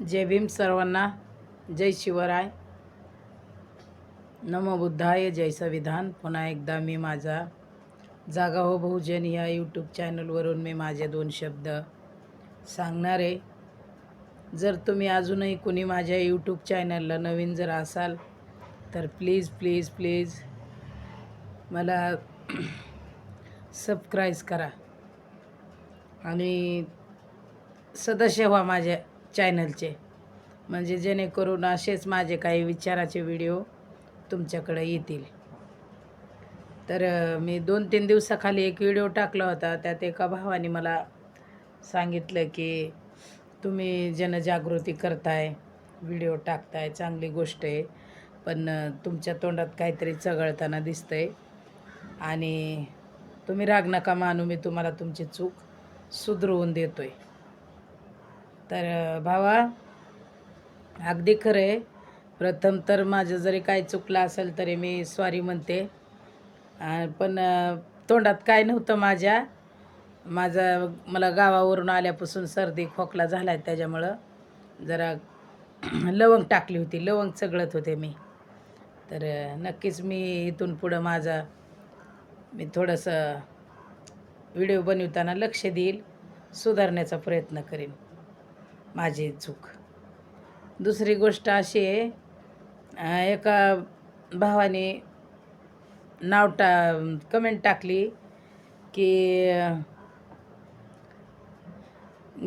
जय भीम सर्वांना. जय शिवराय. नमो बुद्धाय जय संविधान. पुन्हा एकदा मी माझा जागा हो बहुजन या यूट्यूब चॅनलवरून मी माझे दोन शब्द सांगणार आहे. जर तुम्ही अजूनही कुणी माझ्या यूट्यूब चॅनलला नवीन जर असाल तर प्लीज प्लीज प्लीज मला सबस्क्राईब करा. आणि सदस्य व्हा माझ्या चॅनलचे. म्हणजे जेणेकरून असेच माझे काही विचाराचे व्हिडिओ तुमच्याकडे येतील. तर मी दोन तीन दिवसाखाली एक व्हिडिओ टाकला होता. त्यात एका भावाने मला सांगितलं की तुम्ही जनजागृती करताय व्हिडिओ टाकताय चांगली गोष्ट आहे पण तुमच्या तोंडात काहीतरी चघळताना दिसतंय आणि तुम्ही राग नका मानू मी तुम्हाला तुमची चूक सुधरवून आहे तर भावा अगदी खरं आहे. प्रथम तर माझं जरी काय चुकलं असेल तरी मी सॉरी म्हणते. पण तोंडात काय नव्हतं माझ्या. माझा मला गावावरून आल्यापासून सर्दी खोकला झाला आहे त्याच्यामुळं जरा लवंग टाकली होती. लवंग चगळत होते मी. तर नक्कीच मी इथून पुढं माझा मी थोडंसं व्हिडिओ बनवताना लक्ष देईल सुधारण्याचा प्रयत्न करेन. माझी चूक. दुसरी गोष्ट अशी आहे एका भावाने नाव टा कमेंट टाकली की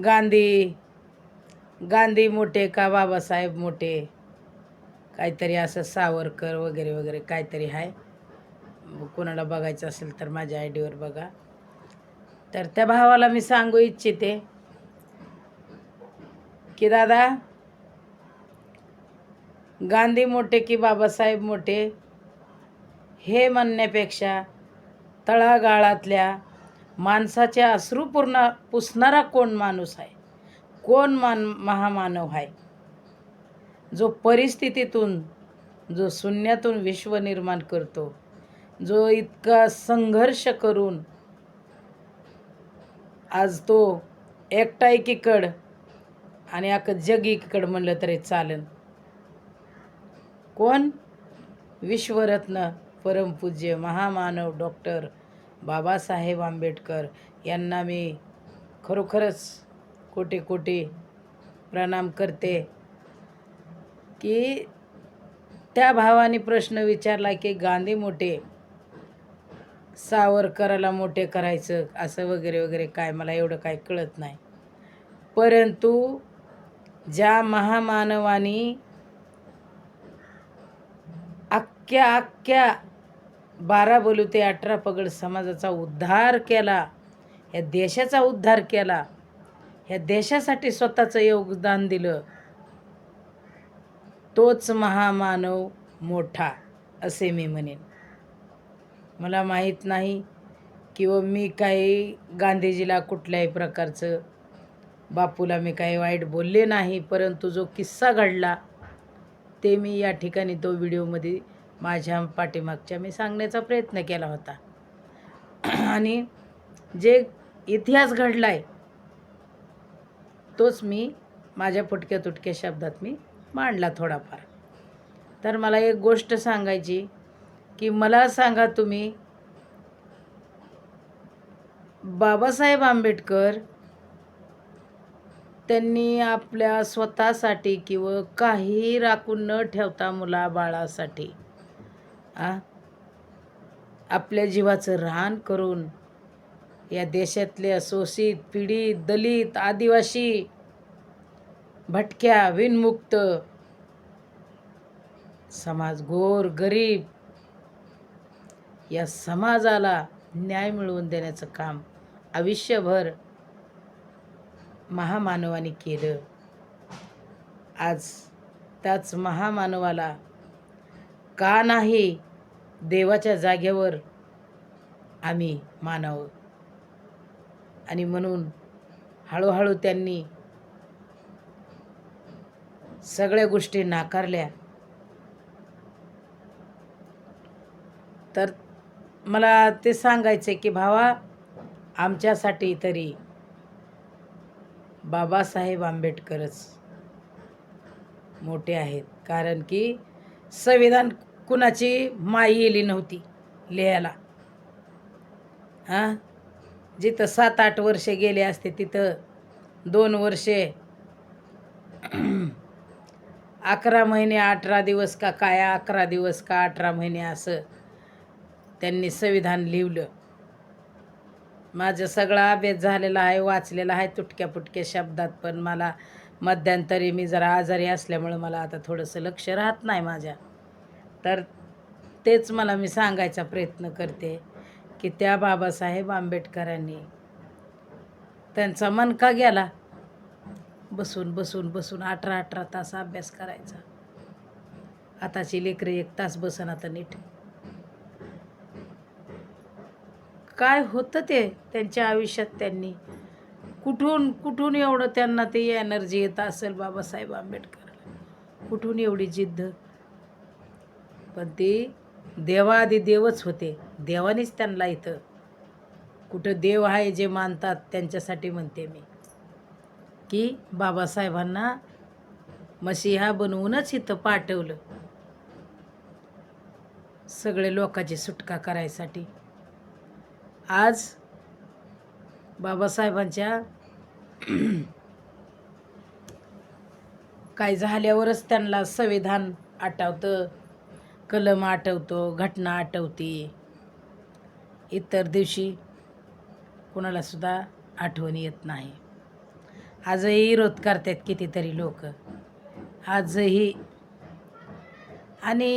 गांधी गांधी मोठे का बाबासाहेब मोठे? काहीतरी असं सावरकर वगैरे वगैरे काहीतरी आहे कोणाला बघायचं असेल तर माझ्या आय डीवर बघा. तर त्या भावाला मी सांगू इच्छिते की दादा गांधी मोठे की बाबासाहेब मोठे हे म्हणण्यापेक्षा तळागाळातल्या माणसाच्या अश्रू पूर्ण पुसणारा कोण माणूस आहे? कोण मान महामानव आहे? जो परिस्थितीतून जो शून्यातून विश्व निर्माण करतो जो इतका संघर्ष करून आज तो एकटा एकीकड आणि अख्खं जग एकीकडं म्हणलं तरी चालेल कोण? विश्वरत्न परमपूज्य महामानव डॉक्टर बाबासाहेब आंबेडकर यांना मी खरोखरच कोटी कोटी प्रणाम करते की त्या भावाने प्रश्न विचारला की गांधी मोठे सावरकराला मोठे करायचं असं वगैरे वगैरे काय? मला एवढं काय कळत नाही. परंतु ज्या महामानवानी अख्ख्या अख्ख्या बारा बोलू ते अठरा पगड समाजाचा उद्धार केला या देशाचा उद्धार केला ह्या देशासाठी स्वतःचं योगदान दिलं तोच महामानव मोठा असे मी म्हणेन. मला माहीत नाही किंवा मी काही गांधीजीला कुठल्याही प्रकारचं बापूला मी काही वाईट बोलले नाही परंतु जो किस्सा घडला ते मी या ठिकाणी तो व्हिडिओमध्ये माझ्या पाठीमागच्या मी सांगण्याचा प्रयत्न केला होता. आणि जे इतिहास घडला आहे तोच मी माझ्या फुटक्या तुटक्या शब्दात मी मांडला थोडाफार. तर मला एक गोष्ट सांगायची की मला सांगा तुम्ही बाबासाहेब आंबेडकर त्यांनी आपल्या स्वतःसाठी किंवा काही राखून न ठेवता मुलाबाळासाठी आ आपल्या जीवाचं रान करून या देशातले शोषित पीडित दलित आदिवासी भटक्या विनमुक्त समाज गोर गरीब या समाजाला न्याय मिळवून देण्याचं काम आयुष्यभर महामानवाने केलं. आज त्याच महामानवाला का नाही देवाच्या जागेवर आम्ही मानावं? आणि म्हणून हळूहळू त्यांनी सगळ्या गोष्टी नाकारल्या. तर मला ते सांगायचं आहे की भावा आमच्यासाठी तरी बाबासाहेब आंबेडकरच मोठे आहेत. कारण की संविधान कुणाची माई येली नव्हती लिहायला. हां? जिथं सात आठ वर्षे गेले असते तिथं दोन वर्षे अकरा महिने अठरा दिवस का काय अकरा दिवस का अठरा महिने असं त्यांनी संविधान लिहिलं. माझं सगळा अभ्यास झालेला आहे वाचलेला आहे तुटक्या पुटक्या शब्दात पण मला मध्यंतरी मी जरा आजारी असल्यामुळं मला आता थोडंसं लक्ष राहत नाही माझ्या. तर तेच मला मी सांगायचा प्रयत्न करते की त्या बाबासाहेब आंबेडकरांनी त्यांचा मन का गेला. बसून बसून बसून अठरा अठरा तास अभ्यास करायचा. आताची लेकरे एक तास बसन आता नीट. काय होतं ते त्यांच्या आयुष्यात त्यांनी? कुठून कुठून एवढं त्यांना ते एनर्जी येत असेल बाबासाहेब आंबेडकर? कुठून एवढी जिद्द? पण ते देवाआधी देवच होते. देवानेच त्यांना इथं कुठं देव आहे जे मानतात त्यांच्यासाठी म्हणते मी. की बाबासाहेबांना मसीहा बनवूनच इथं पाठवलं. सगळे लोकांची सुटका करायसाठी. आज बाबासाहेबांच्या काय झाल्यावरच त्यांना संविधान आठवतं कलम आठवतो घटना आठवते. इतर दिवशी कुणालासुद्धा आठवण येत नाही. आजही विरोध करतात कितीतरी लोक. आजही आणि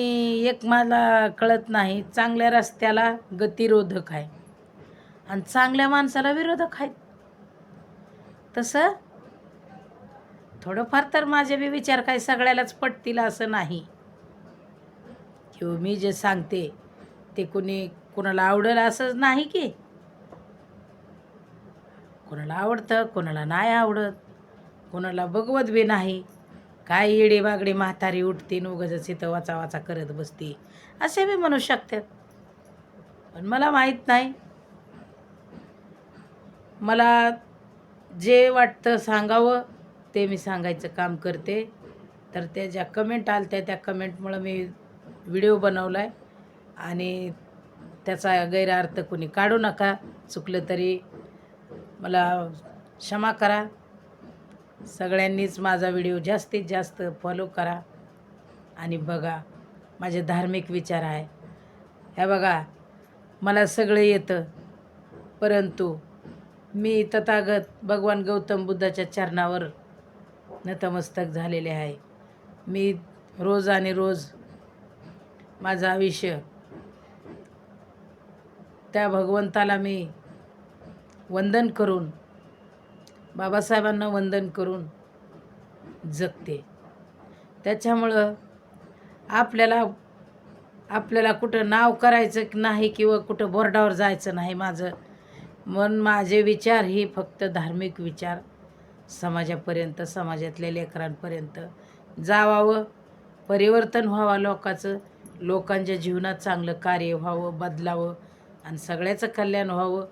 एक मला कळत नाही चांगल्या रस्त्याला गतिरोधक आहे. आणि चांगल्या माणसाला विरोधक आहेत. तसं थोडंफार तर माझे बी विचार काही सगळ्यालाच पटतील असं नाही. किंवा मी जे सांगते ते कुणी कुणाला आवडेल असंच नाही की. कोणाला आवडतं कोणाला नाही आवडत कोणाला बघवत बी नाही. काय येडे बागडे म्हातारी उठते उगाच इथं वाचा वाचा करत बसते. असे बी म्हणू शकतात. पण मला माहीत नाही. मला जे वाटतं सांगावं ते मी सांगायचं काम करते. तर त्या ज्या कमेंट आल्या त्या कमेंटमुळं मी व्हिडिओ बनवला आहे आणि त्याचा गैरअर्थ कोणी काढू नका. चुकलं तरी मला क्षमा करा. सगळ्यांनीच माझा व्हिडिओ जास्तीत जास्त फॉलो करा. आणि बघा माझे धार्मिक विचार आहे. हे बघा मला सगळं येतं. परंतु मी तथागत भगवान गौतम बुद्धाच्या चरणावर नतमस्तक झालेले आहे. मी रोज आणि रोज माझं आयुष्य त्या भगवंताला मी वंदन करून बाबासाहेबांना वंदन करून जगते. त्याच्यामुळं आपल्याला आपल्याला कुठं नाव करायचं की नाही किंवा कुठं बोर्डावर जायचं नाही माझं. मन माझे विचार हे फक्त धार्मिक विचार. समाजापर्यंत समाजातल्या लेकरांपर्यंत जावावं परिवर्तन व्हावं लोकाचं. लोकांच्या जीवनात चांगलं कार्य व्हावं बदलावं आणि सगळ्याचं कल्याण व्हावं.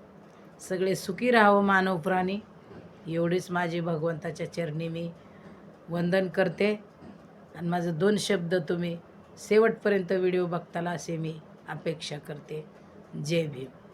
सगळे सुखी राहावं मानव प्राणी. एवढीच माझी भगवंताच्या चरणी मी वंदन करते. आणि माझं दोन शब्द तुम्ही शेवटपर्यंत व्हिडिओ बघताला असे मी अपेक्षा करते. जय भीम.